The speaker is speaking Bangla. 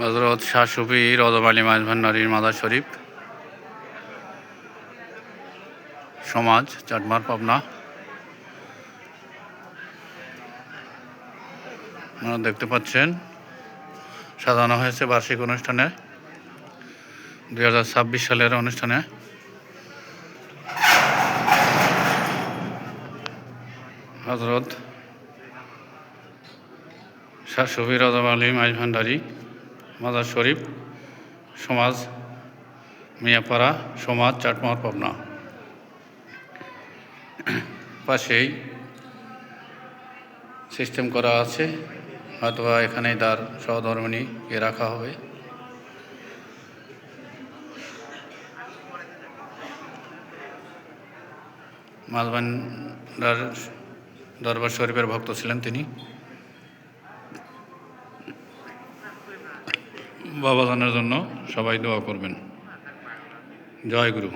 হজরত শাহ সুফি রজব আলী মাঝ ভান্ডারির মাদার শরীফ। সমাজ, চাটমার, পাবনা। আপনারা দেখতে পাচ্ছেন, সাজানো হয়েছে বার্ষিক অনুষ্ঠানে, দুই হাজার ছাব্বিশ সালের অনুষ্ঠানে। হজরত শাহ সুফি রজব আলী মাইজ মাদার শরীফ, সমাজ, মিয়াপাড়া, সমাজ চাটমার পাবনা। পাশেই সিস্টেম করা আছে অথবা এখানেই তার সহধর্মিনীকে রাখা হবে। মালবান্ডার দরবার শরীফের ভক্ত ছিলেন তিনি। বাবাজানের জন্য সবাই দোয়া করবেন। জয় গুরু।